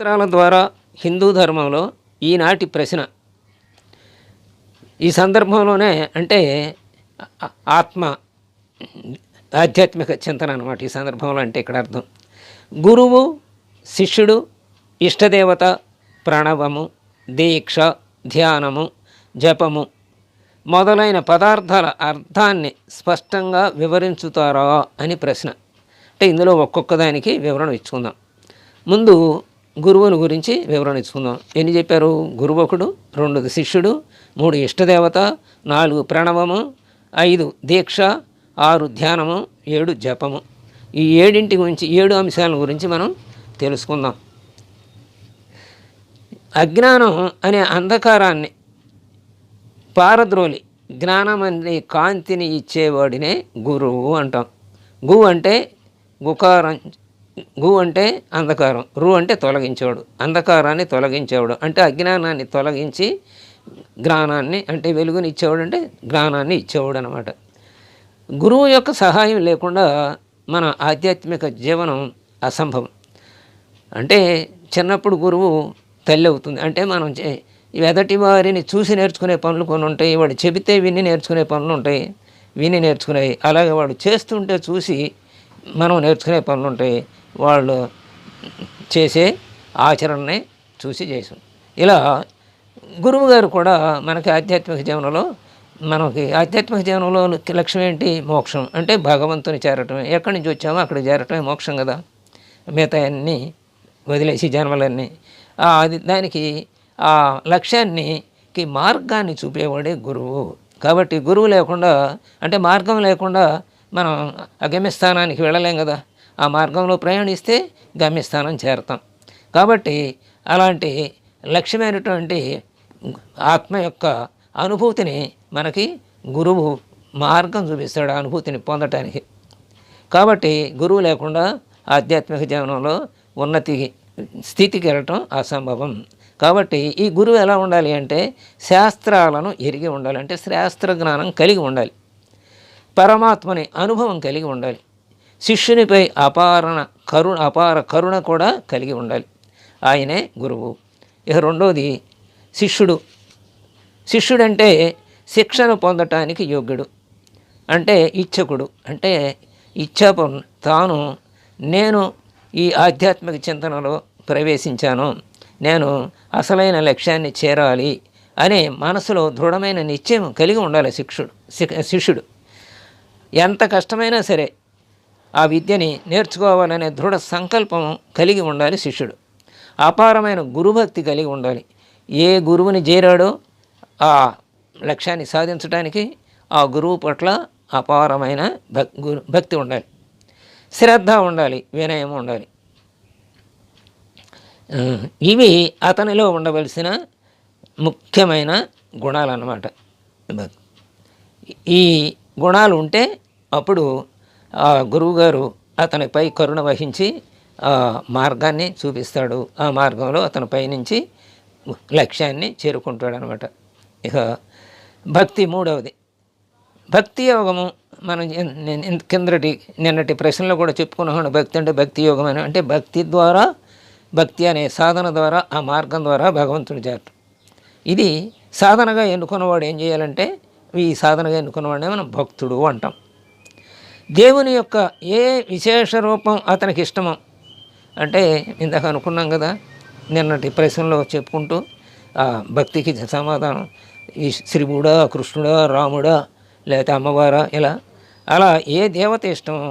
చిత్రాల ద్వారా హిందూ ధర్మంలో ఈనాటి ప్రశ్న. ఈ సందర్భంలోనే అంటే ఆత్మ ఆధ్యాత్మిక చింతన అనమాట ఈ సందర్భంలో అంటే ఇక్కడ అర్థం. గురువు శిష్యుడు ఇష్టదేవత ప్రణవము దీక్ష ధ్యానము జపము మొదలైన పదార్థాల అర్థాన్ని స్పష్టంగా వివరించుతారా అని ప్రశ్న. అంటే ఇందులో ఒక్కొక్క దానికి వివరణ ఇచ్చుకుందాం. ముందు గురువుని గురించి వివరణ ఇచ్చుకుందాం. ఎన్ని చెప్పారు? గురువకుడు రెండు శిష్యుడు మూడు ఇష్టదేవత నాలుగు ప్రణవము ఐదు దీక్ష ఆరు ధ్యానము ఏడు జపము. ఈ ఏడింటి గురించి ఏడు అంశాల గురించి మనం తెలుసుకుందాం. అజ్ఞానం అనే అంధకారాన్ని పారద్రోలి జ్ఞానం అనే కాంతిని ఇచ్చేవాడినే గురువు అంటాం. గు అంటే గుకారం గు అంటే అంధకారం రు అంటే తొలగించేవాడు అంధకారాన్ని తొలగించేవాడు అంటే అజ్ఞానాన్ని తొలగించి జ్ఞానాన్ని అంటే వెలుగుని ఇచ్చేవాడు అంటే జ్ఞానాన్ని ఇచ్చేవాడు అనమాట గురువు యొక్క సహాయం లేకుండా మన ఆధ్యాత్మిక జీవనం అసంభవం. అంటే చిన్నప్పుడు గురువు తల్లి అవుతుంది. అంటే మనం చే- ఎదటి వారిని చూసి నేర్చుకునే పనులు కొన్ని ఉంటాయి వాడు చెబితే విని నేర్చుకునే పనులు ఉంటాయి విని నేర్చుకునేవి అలాగే వాడు చేస్తుంటే చూసి మనం నేర్చుకునే పనులు ఉంటాయి. వాళ్ళు చేసే ఆచరణని చూసి చేసాం. ఇలా గురువు గారు కూడా మనకి ఆధ్యాత్మిక జీవనంలో మనకి ఆధ్యాత్మిక జీవనంలో లక్ష్యం ఏంటి? మోక్షం. అంటే భగవంతుని చేరటం ఎక్కడి నుంచి వచ్చామో అక్కడ చేరటమే మోక్షం కదా. మిగతా అన్నీ వదిలేసి జన్మలన్నీ. అది దానికి ఆ లక్ష్యానికి మార్గాన్ని చూపేవాడే గురువు. కాబట్టి గురువు లేకుండా అంటే మార్గం లేకుండా మనం అగమ్యస్థానానికి వెళ్ళలేం కదా. ఆ మార్గంలో ప్రయాణిస్తే గమ్యస్థానం చేరతాం. కాబట్టి అలాంటి లక్ష్యమైనటువంటి ఆత్మ యొక్క అనుభూతిని మనకి గురువు మార్గం చూపిస్తాడు అనుభూతిని పొందటానికి. కాబట్టి గురువు లేకుండా ఆధ్యాత్మిక జీవనంలో ఉన్నతి స్థితికి వెళ్ళటం అసంభవం. కాబట్టి ఈ గురువు ఎలా ఉండాలి అంటే శాస్త్రాలను ఎరిగి ఉండాలి అంటే శాస్త్ర జ్ఞానం కలిగి ఉండాలి. పరమాత్మని అనుభవం కలిగి ఉండాలి. శిష్యునిపై అపారణ కరుణ అపార కరుణ కూడా కలిగి ఉండాలి. ఆయనే గురువు. ఇక రెండోది శిష్యుడు. శిష్యుడంటే శిక్షణ పొందటానికి యోగ్యుడు. అంటే ఇచ్చకుడు అంటే ఇచ్చాపం తాను నేను ఈ ఆధ్యాత్మిక చింతనలో ప్రవేశించాను. నేను అసలైన లక్ష్యాన్ని చేరాలి అనే మనసులో దృఢమైన నిశ్చయం కలిగి ఉండాలి శిక్షుడు శిష్యుడు. ఎంత కష్టమైనా సరే ఆ విద్యని నేర్చుకోవాలనే దృఢ సంకల్పం కలిగి ఉండాలి శిష్యుడు. అపారమైన గురుభక్తి కలిగి ఉండాలి. ఏ గురువుని చేరాడో ఆ లక్ష్యాన్ని సాధించడానికి ఆ గురువు పట్ల అపారమైన గురు భక్తి ఉండాలి. శ్రద్ధ ఉండాలి వినయం ఉండాలి. ఇవి అతనిలో ఉండవలసిన ముఖ్యమైన గుణాలు అన్నమాట ఈ గుణాలు ఉంటే అప్పుడు గురువుగారు అతనిపై కరుణ వహించి ఆ మార్గాన్ని చూపిస్తాడు. ఆ మార్గంలో అతని పైనుంచి లక్ష్యాన్ని చేరుకుంటాడు అనమాట ఇక భక్తి మూడవది. భక్తి యోగము మనం కిందటి నిన్నటి ప్రశ్నలో కూడా చెప్పుకున్నాను భక్తి అంటే భక్తి యోగం అని. అంటే భక్తి ద్వారా భక్తి అనే సాధన ద్వారా ఆ మార్గం ద్వారా భగవంతుని చేరటం. ఇది సాధనగా ఎన్నుకున్నవాడు ఏం చేయాలంటే ఈ సాధనగా ఎన్నుకున్నవాడే మనం భక్తుడు అంటాం. దేవుని యొక్క ఏ విశేష రూపం అతనికి ఇష్టమో అంటే ఇందాక అనుకున్నాం కదా నిన్నటి డిప్రెషన్లో చెప్పుకుంటూ ఆ భక్తికి సమాధానం ఈ శ్రీవుడా కృష్ణుడా రాముడా లేకపోతే అమ్మవారా ఇలా అలా ఏ దేవత ఇష్టమో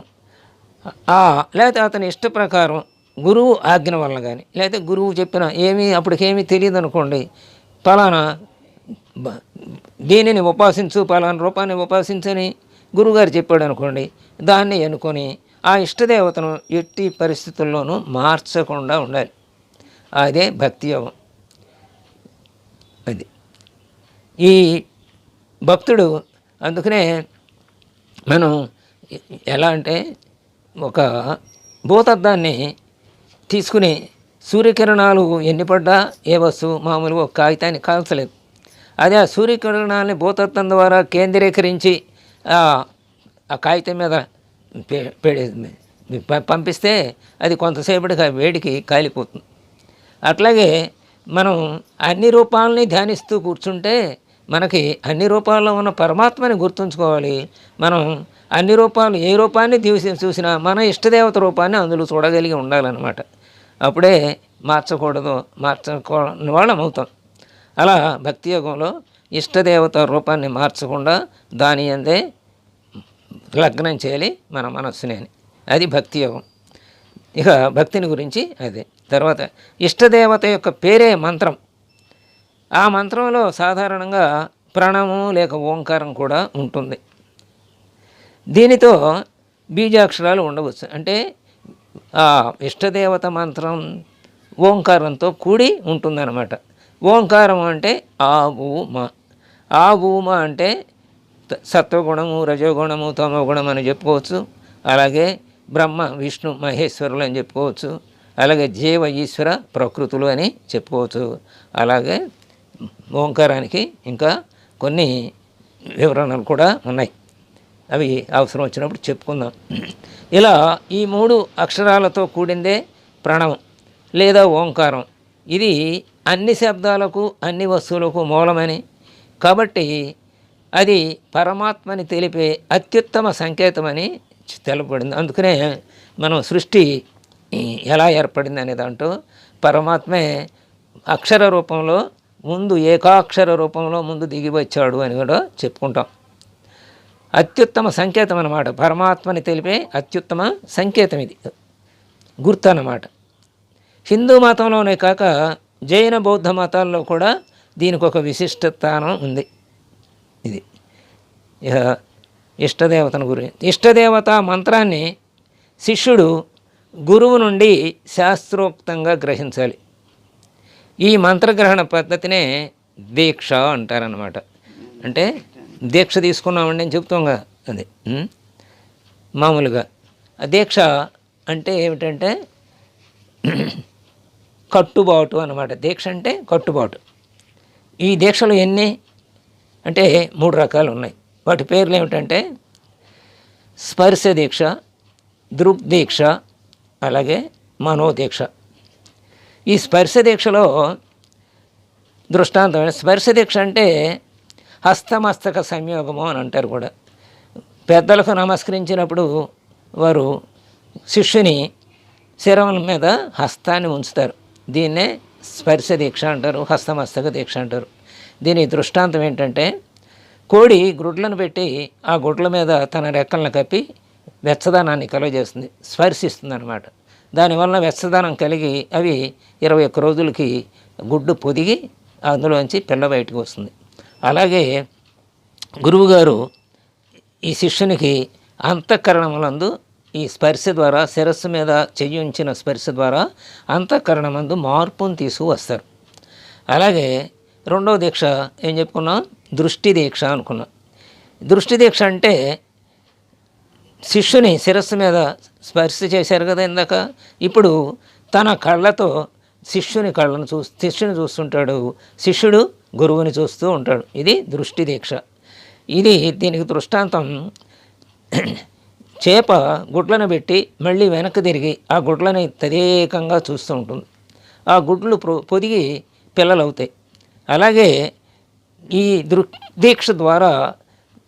ఆ లేకపోతే అతని ఇష్ట ప్రకారం గురువు ఆజ్ఞ వల్ల కానీ లేకపోతే గురువు చెప్పిన ఏమీ అప్పటికేమీ తెలియదు అనుకోండి ఫలానా దీనిని ఉపాసించు పలానా రూపాన్ని ఉపాసించని గురువుగారు చెప్పాడు అనుకోండి దాన్ని ఎన్నుకొని ఆ ఇష్టదేవతను ఎట్టి పరిస్థితుల్లోనూ మార్చకుండా ఉండాలి. అదే భక్తి యోగం. అది. ఈ భక్తుడు అందుకనే మనం ఎలా అంటే ఒక భూతద్దాన్ని తీసుకుని సూర్యకిరణాలు ఎన్ని పడ్డా ఏ వస్తువు? మామూలుగా ఒక కాగితాన్ని కాల్చలేదు. అదే ఆ సూర్యకిరణాలని భూతత్వం ద్వారా కేంద్రీకరించి ఆ కాగితం మీద పంపిస్తే అది కొంతసేపటికి ఆ వేడికి కాలిపోతుంది. అట్లాగే మనం అన్ని రూపాలని ధ్యానిస్తూ కూర్చుంటే మనకి అన్ని రూపాల్లో ఉన్న పరమాత్మని గుర్తుంచుకోవాలి. మనం అన్ని రూపాలు ఏ రూపాన్ని చూసి చూసినా మన ఇష్టదేవత రూపాన్ని అందులో చూడగలిగి ఉండాలన్నమాట. అప్పుడే మార్చకూడదు మార్చకూడని వాళ్ళం అవుతాం. అలా భక్తి యోగంలో ఇష్టదేవత రూపాన్ని మార్చకుండా దాని అందే లగ్నం చేయాలి మన మనస్సుని అని. అది భక్తి యోగం. ఇక భక్తిని గురించి అదే. తర్వాత ఇష్టదేవత యొక్క పేరే మంత్రం. ఆ మంత్రంలో సాధారణంగా ప్రణము లేక ఓంకారం కూడా ఉంటుంది. దీనితో బీజాక్షరాలు ఉండవచ్చు. అంటే ఆ ఇష్టదేవత మంత్రం ఓంకారంతో కూడి ఉంటుందన్నమాట. ఓంకారం అంటే ఆ ఊమ ఆ ఊమ అంటే సత్వగుణము రజోగుణము తమోగుణం అని చెప్పుకోవచ్చు. అలాగే బ్రహ్మ విష్ణు మహేశ్వరులు అని చెప్పుకోవచ్చు. అలాగే జీవ ఈశ్వర ప్రకృతులు అని చెప్పుకోవచ్చు. అలాగే ఓంకారానికి ఇంకా కొన్ని వివరణలు కూడా ఉన్నాయి. అవి అవసరం వచ్చినప్పుడు చెప్పుకుందాం. ఇలా ఈ మూడు అక్షరాలతో కూడిందే ప్రణవం లేదా ఓంకారం. ఇది అన్ని శబ్దాలకు అన్ని వస్తువులకు మూలమని. కాబట్టి అది పరమాత్మని తెలిపే అత్యుత్తమ సంకేతమని తెలపబడింది. అందుకనే మనం సృష్టి ఎలా ఏర్పడింది అనే దాంట్లో పరమాత్మే అక్షర రూపంలో ముందు ఏకాక్షర రూపంలో ముందు దిగి వచ్చాడు అని కూడా చెప్పుకుంటాం. అత్యుత్తమ సంకేతం అన్నమాట. పరమాత్మని తెలిపే అత్యుత్తమ సంకేతం ఇది. గుర్తు అన్నమాట. హిందూ మతంలోనే కాక జైన బౌద్ధ మతాల్లో కూడా దీనికి ఒక విశిష్ట స్థానం ఉంది. ఇది. ఇష్టదేవతను గురి ఇష్టదేవత మంత్రాన్ని శిష్యుడు గురువు నుండి శాస్త్రోక్తంగా గ్రహించాలి. ఈ మంత్రగ్రహణ పద్ధతినే దీక్ష అంటారనమాట అంటే దీక్ష తీసుకున్నామండి అని చెప్తాంగా అది. మామూలుగా. ఆ దీక్ష అంటే ఏమిటంటే కట్టుబాటు అనమాట దీక్ష అంటే కట్టుబాటు. ఈ దీక్షలు ఎన్ని? అంటే మూడు రకాలు ఉన్నాయి. వాటి పేర్లు ఏమిటంటే స్పర్శ దీక్ష దృక్ దీక్ష అలాగే మనోదీక్ష. ఈ స్పర్శ దీక్షలో దృష్టాంతమైన స్పర్శ దీక్ష అంటే హస్తమస్తక సంయోగము అని అంటారు కూడా. పెద్దలకు నమస్కరించినప్పుడు వారు శిష్యుని శిరముల మీద హస్తాన్ని ఉంచుతారు. దీన్నే స్పర్శ దీక్ష అంటారు హస్తమస్తక దీక్ష అంటారు. దీని దృష్టాంతం ఏంటంటే కోడి గుడ్లను పెట్టి ఆ గుడ్ల మీద తన రెక్కలను కప్పి వెచ్చదనాన్ని కలుగజేస్తుంది స్పర్శిస్తుంది అనమాట దానివల్ల వెచ్చదనం కలిగి అవి ఇరవై ఒక్క రోజులకి గుడ్డు పొదిగి అందులోంచి పిల్ల బయటకు వస్తుంది. అలాగే గురువుగారు ఈ శిష్యునికి అంతఃకరణములందు ఈ స్పర్శ ద్వారా శిరస్సు మీద చెయ్యించిన స్పర్శ ద్వారా అంతఃకరణమందు మార్పును తీసుకువస్తారు. అలాగే రెండవ దీక్ష ఏం చెప్పుకున్నాం? దృష్టి దీక్ష అనుకున్నాం. దృష్టి దీక్ష అంటే శిష్యుని శిరస్సు మీద స్పర్శ చేశారు కదా ఇందాక? ఇప్పుడు తన కళ్ళతో శిష్యుని కళ్ళను చూ శిష్యుని చూస్తుంటాడు. శిష్యుడు గురువుని చూస్తూ ఉంటాడు. ఇది దృష్టి దీక్ష. ఇది దీనికి దృష్టాంతం. చేప గుడ్లను పెట్టి మళ్ళీ వెనక్కి తిరిగి ఆ గుడ్లని తదేకంగా చూస్తూ ఉంటుంది. ఆ గుడ్లు పొదిగి పిల్లలు అవుతాయి అలాగే ఈ దృ దీక్ష ద్వారా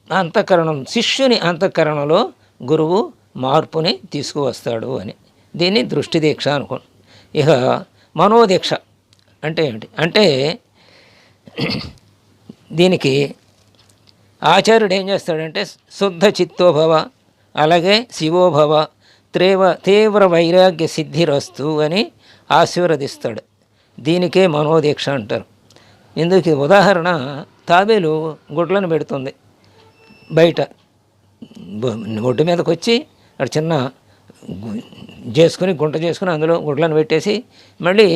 అంతఃకరణం శిష్యుని అంతఃకరణలో గురువు మార్పుని తీసుకువస్తాడు అని. దీన్ని దృష్టి దీక్ష అనుకో ఇక మనోదీక్ష అంటే ఏమిటి అంటే దీనికి ఆచార్యుడు ఏం చేస్తాడంటే శుద్ధ చిత్తోభవ అలాగే శివోభవ త్రేవ తీవ్ర వైరాగ్య సిద్ధిరస్తు అని ఆశీర్వదిస్తాడు. దీనికే మనోదీక్ష అంటారు. ఇందుకు ఉదాహరణ తాబేలు గుడ్లను పెడుతుంది. బయట ఒడ్డు మీదకి వచ్చి అక్కడ చిన్న చేసుకుని గుంట చేసుకుని అందులో గుడ్లను పెట్టేసి మళ్ళీ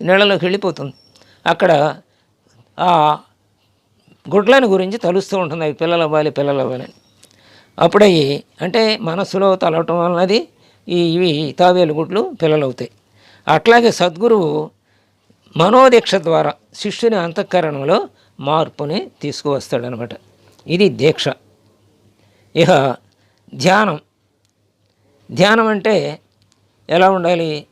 నీళ్ళలోకి వెళ్ళిపోతుంది. అక్కడ ఆ గుడ్లని గురించి తలుస్తూ ఉంటుంది. అవి పిల్లలు అవ్వాలి పిల్లలు అవ్వాలని అని. అంటే మనస్సులో తలవటం అన్నది ఇవి తావేలు గుడ్లు పిల్లలు అవుతాయి అట్లాగే సద్గురువు మనోదీక్ష ద్వారా శిష్యుని అంతఃకరణంలో మార్పుని తీసుకువస్తాడనమాట. ఇది దీక్ష. ఇక ధ్యానం. ధ్యానం అంటే ఎలా ఉండాలి?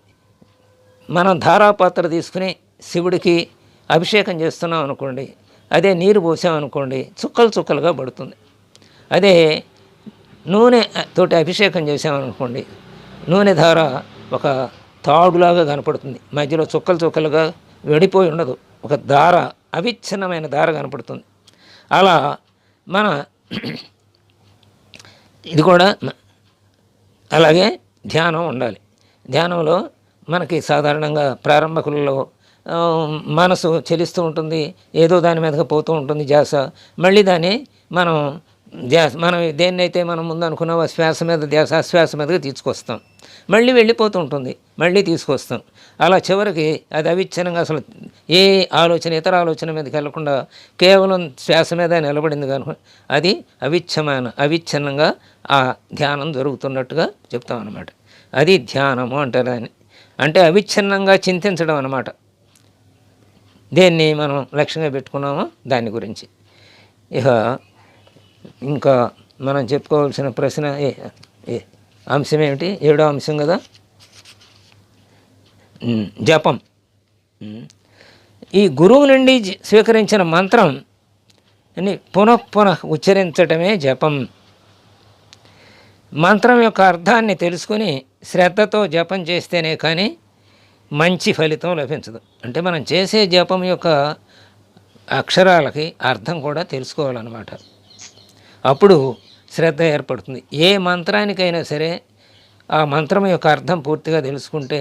మనం ధారాపాత్ర తీసుకుని శివుడికి అభిషేకం చేస్తున్నాం అనుకోండి అదే నీరు పోసామనుకోండి చుక్కలు చుక్కలుగా పడుతుంది. అదే నూనె తోటి అభిషేకం చేసామనుకోండి నూనె ధార ఒక తాడులాగా కనపడుతుంది. మధ్యలో చుక్కలు చుక్కలుగా వెడిపోయి ఉండదు. ఒక దార అవిచ్ఛిన్నమైన దార కనపడుతుంది. అలా మన ఇది కూడా అలాగే ధ్యానం ఉండాలి. ధ్యానంలో మనకి సాధారణంగా ప్రారంభకులలో మనసు చెలిస్తూ ఉంటుంది ఏదో దాని మీదగా పోతూ ఉంటుంది ధ్యాస. మళ్ళీ దాన్ని మనం ధ్యాస మనం దేన్నైతే మనం ముందు అనుకున్నామో ఆ శ్వాస మీద ధ్యాస శ్వాస మీదగా తీసుకొస్తాం. మళ్ళీ వెళ్ళిపోతూ ఉంటుంది మళ్ళీ తీసుకొస్తాం. అలా చివరికి అది అవిచ్ఛిన్నంగా అసలు ఏ ఆలోచన ఇతర ఆలోచన మీదకి వెళ్ళకుండా కేవలం శ్వాస మీద నిలబడింది కనుక అది అవిచ్ఛమైన అవిచ్ఛిన్నంగా ఆ ధ్యానం జరుగుతున్నట్టుగా చెప్తాం అనమాట అది ధ్యానము అంటారు దాన్ని. అంటే అవిచ్ఛిన్నంగా చింతించడం అన్నమాట. దేన్ని మనం లక్ష్యంగా పెట్టుకున్నామో దాని గురించి. ఇక ఇంకా మనం చెప్పుకోవాల్సిన ప్రశ్న ఏ ఏ అంశం ఏమిటి? ఏడో అంశం కదా? జపం. ఈ గురువు నుండి స్వీకరించిన మంత్రం అని పునః పునః ఉచ్చరించటమే జపం. మంత్రం యొక్క అర్థాన్ని తెలుసుకుని శ్రద్ధతో జపం చేస్తేనే కానీ మంచి ఫలితం లభించదు. అంటే మనం చేసే జపం యొక్క అక్షరాలకి అర్థం కూడా తెలుసుకోవాలన్నమాట. అప్పుడు శ్రద్ధ ఏర్పడుతుంది. ఏ మంత్రానికైనా సరే ఆ మంత్రం యొక్క అర్థం పూర్తిగా తెలుసుకుంటే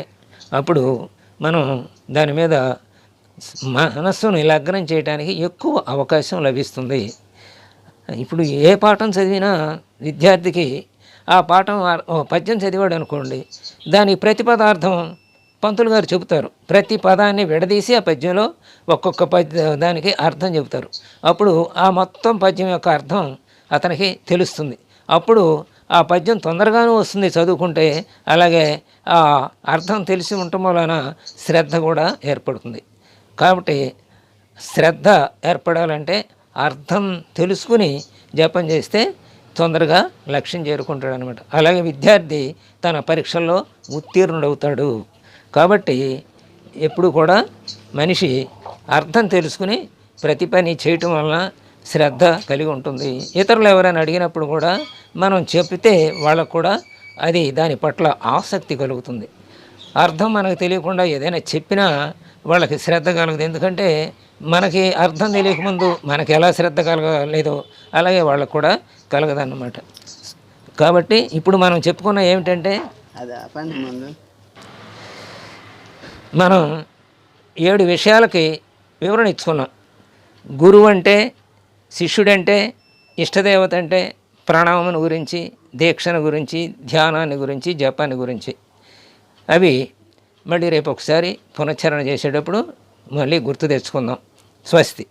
అప్పుడు మనం దాని మీద మనస్సును లగ్నం చేయడానికి ఎక్కువ అవకాశం లభిస్తుంది. ఇప్పుడు ఏ పాఠం చదివినా విద్యార్థికి ఆ పాఠం పద్యం చదివాడు అనుకోండి దాని ప్రతి పదార్థం పంతులు గారు చెబుతారు. ప్రతి పదాన్ని విడదీసి ఆ పద్యంలో ఒక్కొక్క పద్య దానికి అర్థం చెబుతారు. అప్పుడు ఆ మొత్తం పద్యం యొక్క అర్థం అతనికి తెలుస్తుంది. అప్పుడు ఆ పద్యం తొందరగానే వస్తుంది చదువుకుంటే. అలాగే ఆ అర్థం తెలిసి ఉండటం వలన శ్రద్ధ కూడా ఏర్పడుతుంది. కాబట్టి శ్రద్ధ ఏర్పడాలంటే అర్థం తెలుసుకుని జపం చేస్తే తొందరగా లక్ష్యం చేరుకుంటాడు అనమాట అలాగే విద్యార్థి తన పరీక్షల్లో ఉత్తీర్ణుడవుతాడు. కాబట్టి ఎప్పుడు కూడా మనిషి అర్థం తెలుసుకుని ప్రతి పని చేయటం వలన శ్రద్ధ కలిగి ఉంటుంది. ఇతరులు ఎవరైనా అడిగినప్పుడు కూడా మనం చెప్తే వాళ్ళకు కూడా అది దాని పట్ల ఆసక్తి కలుగుతుంది. అర్థం మనకు తెలియకుండా ఏదైనా చెప్పినా వాళ్ళకి శ్రద్ధ కలగదు. ఎందుకంటే మనకి అర్థం తెలియకముందు మనకి ఎలా శ్రద్ధ కలగలేదో అలాగే వాళ్ళకు కూడా కలగదన్నమాట. కాబట్టి ఇప్పుడు మనం చెప్పుకున్న ఏమిటంటే మనం ఏడు విషయాలకి వివరణ ఇచ్చుకున్నాం. గురువు అంటే శిష్యుడంటే ఇష్టదేవత అంటే ప్రణామం గురించి దీక్షను గురించి ధ్యానాన్ని గురించి జపాన్ని గురించి అవి మళ్ళీ రేపు ఒకసారి పునశ్చరణ చేసేటప్పుడు మళ్ళీ గుర్తు తెచ్చుకుందాం. స్వస్తి.